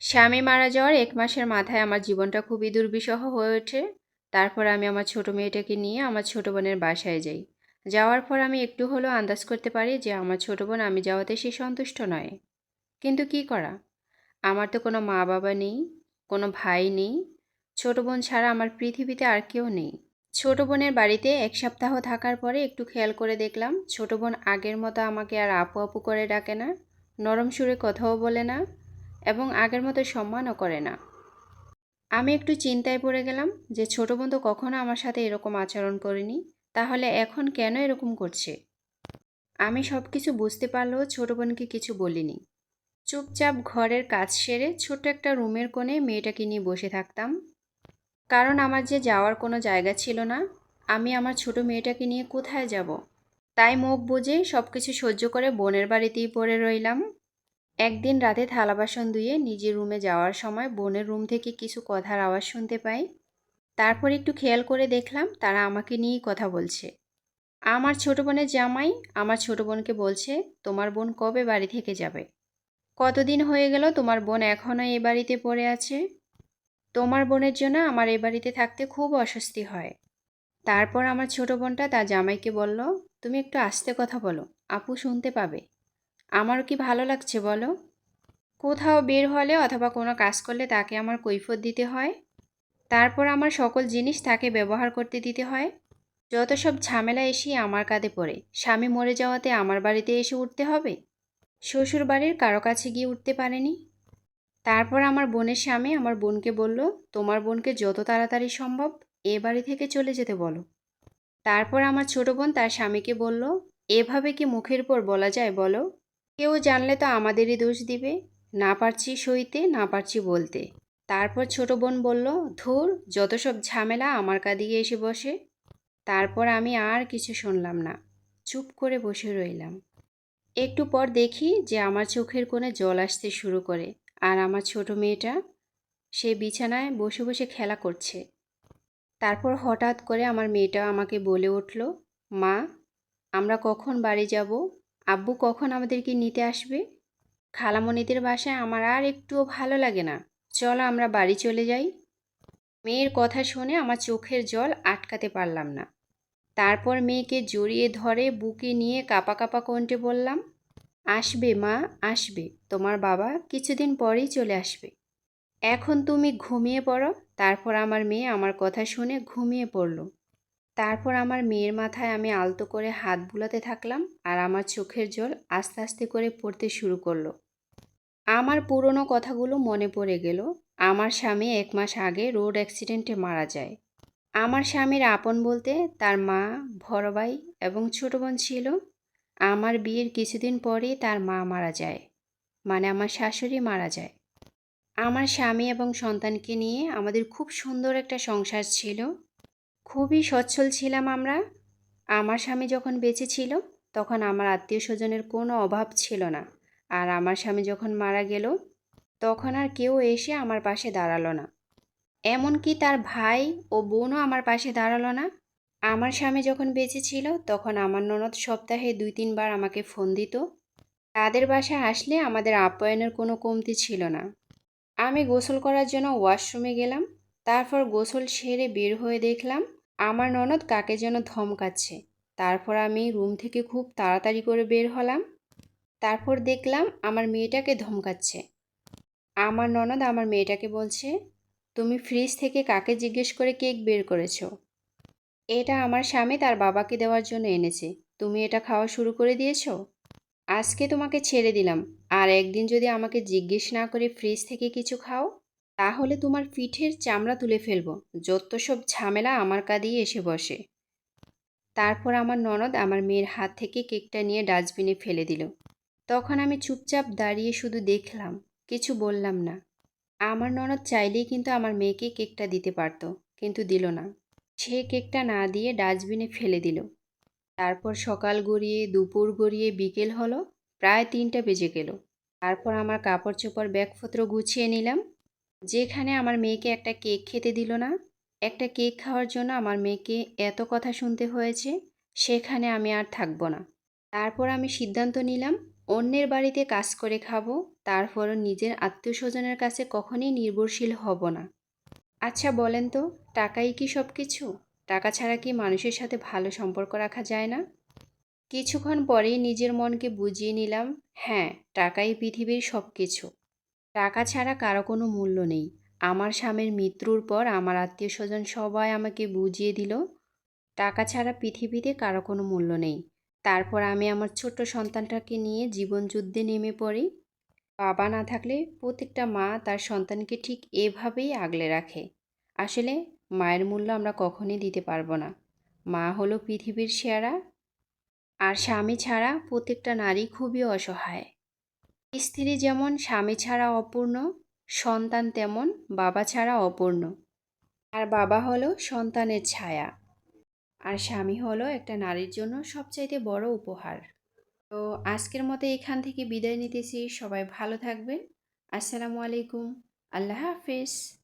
স্বামী মারা যাওয়ার এক মাসের মাথায় আমার জীবনটা খুবই দুর্বিষহ হয়ে ওঠে। তারপর আমি আমার ছোট মেয়েটাকে নিয়ে আমার ছোট বোনের বাসায় যাই। যাওয়ার পর আমি একটু হলেও আন্দাজ করতে পারি যে আমার ছোট বোন আমি যাওয়াতে সে সন্তুষ্ট নয়। কিন্তু কি করা? আমার তো কোনো মা বাবা নেই, কোনো ভাই নেই। ছোট বোন ছাড়া আমার পৃথিবীতে আর কেউ নেই। ছোট বোনের বাড়িতে এক সপ্তাহ থাকার পরে একটু খেয়াল করে দেখলাম, ছোট বোন আগের মতো আমাকে আর আপু আপু করে ডাকে না, নরম সুরে কথাও বলে না। এবং আগের মতো সম্মানও করে না। আমি একটু চিন্তায় পড়ে গেলাম যে ছোট বোন তো কখনো আমার সাথে এরকম আচরণ করেনি, তাহলে এখন কেন এরকম করছে? আমি সব কিছু বুঝতে পারলেও ছোট বোনকে কিছু বলিনি। চুপচাপ ঘরের কাজ সেরে ছোট্ট একটা রুমের কোণে মেয়েটাকে নিয়ে বসে থাকতাম। কারণ আমার যে যাওয়ার কোনো জায়গা ছিল না, আমি আমার ছোট মেয়েটাকে নিয়ে কোথায় যাব? তাই মুখ বুঝে সব কিছু সহ্য করে বোনের বাড়িতেই পড়ে রইলাম। একদিন রাতে থালা বাসন ধুয়ে নিজের রুমে যাওয়ার সময় বোনের রুম থেকে কিছু কথার আওয়াজ শুনতে পাই। তারপর একটু খেয়াল করে দেখলাম তারা আমাকে নিয়েই কথা বলছে। আমার ছোট বোনের জামাই আমার ছোট বোনকে বলছে, তোমার বোন কবে বাড়ি থেকে যাবে? কতদিন হয়ে গেল তোমার বোন এখনও এ বাড়িতে পড়ে আছে? তোমার বোনের জন্য আমার এ বাড়িতে থাকতে খুব অস্বস্তি হয়। তারপর আমার ছোট বোনটা তার জামাইকে বলল, তুমি একটু আস্তে কথা বলো, আপু শুনতে পাবে। আমারও কি ভালো লাগছে বলো? কোথাও বের হলে অথবা কোনো কাজ করলে তাকে আমার কৈফত দিতে হয়? তারপর আমার সকল জিনিস তাকে ব্যবহার করতে দিতে হয়? যত সব ঝামেলা এসে আমার কাঁধে পড়ে, স্বামী মরে যাওয়াতে আমার বাড়িতে এসে উঠতে হবে? শ্বশুর বাড়ির কারও কাছে গিয়ে উঠতে পারেনি? তারপর আমার বোনের স্বামী আমার বোনকে বলল, তোমার বোনকে যত তাড়াতাড়ি সম্ভব এ বাড়ি থেকে চলে যেতে বলো। তারপর আমার ছোট বোন তার স্বামীকে বলল, এভাবে কি মুখের পর বলা যায় বলো? কেউ জানলে তো আমাদেরই দোষ দিবে। না পারছি সইতে, না পারছি বলতে। তারপর ছোট বোন বলল, ধুর, যত সব ঝামেলা আমার কাঁদিয়ে এসে বসে। তারপর আমি আর কিছু শুনলাম না। চুপ করে বসে রইলাম। একটু পর দেখি যে আমার চোখের কোণে জল আসতে শুরু করে। আর আমার ছোট মেয়েটা, সে বিছানায় বসে বসে খেলা করছে। তারপর হঠাৎ করে আমার মেয়েটা আমাকে বলে উঠল, মা, আমরা কখন বাড়ি যাব? আব্বু কখন আমাদেরকে নিতে আসবে? খালামণিদের বাসায় আমার আর একটুও ভালো লাগে না। চলো আমরা বাড়ি চলে যাই। মেয়ের কথা শুনে আমার চোখের জল আটকাতে পারলাম না। তারপর মেয়েকে জড়িয়ে ধরে বুকে নিয়ে কাপা কাপা কণ্ঠে বললাম, আসবে মা, আসবে। তোমার বাবা কিছুদিন পরেই চলে আসবে। এখন তুমি ঘুমিয়ে পড়ো। তারপর আমার মেয়ে আমার কথা শুনে ঘুমিয়ে পড়ল। তারপর আমার মেয়ের মাথায় আমি আলতো করে হাত বুলাতে থাকলাম আর আমার চোখের জল আস্তে আস্তে করে পড়তে শুরু করল। আমার পুরনো কথাগুলো মনে পড়ে গেল। আমার স্বামী এক মাস আগে রোড অ্যাক্সিডেন্টে মারা যায়। আমার স্বামীর আপন বলতে তার মা ভাই এবং ছোট বোন ছিল। আমার বিয়ের কিছুদিন পরেই তার মা মারা যায়। মানে আমার শাশুড়ি মারা যায়। আমার স্বামী এবং সন্তানকে নিয়ে আমাদের খুব সুন্দর একটা সংসার ছিল। খুবই সচ্ছল ছিলাম আমরা। আমার স্বামী যখন বেঁচে ছিল, তখন আমার আত্মীয় স্বজনের কোনো অভাব ছিল না। আর আমার স্বামী যখন মারা গেল, তখন আর কেউ এসে আমার পাশে দাঁড়াল না। এমনকি তার ভাই ও বোনও আমার পাশে দাঁড়াল না। আমার স্বামী যখন বেঁচে ছিল, তখন আমার ননদ সপ্তাহে দুই তিনবার আমাকে ফোন দিত। তাদের বাসায় আসলে আমাদের আপ্যায়নের কোনো কমতি ছিল না। আমি গোসল করার জন্য ওয়াশরুমে গেলাম, তারপর গোসল সেরে বের হয়ে দেখলাম আমার ননদ কাকে যেন ধমকাচ্ছে। তারপর আমি রুম থেকে খুব তাড়াতাড়ি করে বের হলাম। তারপর দেখলাম আমার মেয়েটাকে ধমকাচ্ছে। আমার ননদ আমার মেয়েটাকে বলছে, তুমি ফ্রিজ থেকে কাকে জিজ্ঞেস করে কেক বের করেছ? এটা আমার স্বামী তার বাবাকে দেওয়ার জন্য এনেছে। তুমি এটা খাওয়া শুরু করে দিয়েছ? আজকে তোমাকে ছেড়ে দিলাম। আর একদিন যদি আমাকে জিজ্ঞেস না করে ফ্রিজ থেকে কিছু খাও তাহলে তোমার পিঠের চামড়া তুলে ফেলব। যত সব ঝামেলা আমার কাঁদিয়ে এসে বসে। তারপর আমার ননদ আমার মেয়ের হাত থেকে কেকটা নিয়ে ডাস্টবিনে ফেলে দিল। তখন আমি চুপচাপ দাঁড়িয়ে শুধু দেখলাম, কিছু বললাম না। আমার ননদ চাইলেই কিন্তু আমার মেয়েকে কেকটা দিতে পারতো, কিন্তু দিল না। সে কেকটা না দিয়ে ডাস্টবিনে ফেলে দিল। তারপর সকাল গড়িয়ে, দুপুর গড়িয়ে, বিকেল হলো, প্রায় তিনটা বেজে গেল। তারপর আমার কাপড় চোপড় ব্যাগপত্র গুছিয়ে নিলাম। যেখানে আমার মেয়েকে একটা কেক খেতে দিল না। একটা কেক খাওয়ার জন্য আমার মেয়েকে এত কথা শুনতে হয়েছে, সেখানে আমি আর থাকব না। তারপর আমি সিদ্ধান্ত নিলাম, অন্যের বাড়িতে কাজ করে খাব, তারপরও নিজের আত্মীয় স্বজনের কাছে কখনই নির্ভরশীল হব না। আচ্ছা বলেন তো, টাকাই কি সব কিছু টাকা ছাড়া কি মানুষের সাথে ভালো সম্পর্ক রাখা যায় না? কিছুক্ষণ পরেই নিজের মনকে বুঝিয়ে নিলাম হ্যাঁ টাকাই পৃথিবীর সব কিছু টাকা ছাড়া কারও কোনো মূল্য নেই। আমার স্বামীর মৃত্যুর পর আমার আত্মীয় স্বজন সবাই আমাকে বুঝিয়ে দিল, টাকা ছাড়া পৃথিবীতে কারও কোনো মূল্য নেই। তারপর আমি আমার ছোট্ট সন্তানটাকে নিয়ে জীবন যুদ্ধে নেমে পড়ি। বাবা না থাকলে প্রত্যেকটা মা তার সন্তানকে ঠিক এভাবেই আগলে রাখে। আসলে মায়ের মূল্য আমরা কখনই দিতে পারব না। মা হলো পৃথিবীর সেরা। আর স্বামী ছাড়া প্রত্যেকটা নারী খুবই অসহায়। স্ত্রী যেমন স্বামী ছাড়া অপূর্ণ, সন্তান তেমন বাবা ছাড়া অপূর্ণ। আর বাবা হলো সন্তানের ছায়া। আর স্বামী হলো একটা নারীর জন্য সবচাইতে বড় উপহার। তো আজকের মতো এখান থেকে বিদায় নিতেছি। সবাই ভালো থাকবেন। আসসালামু আলাইকুম। আল্লাহ হাফেজ।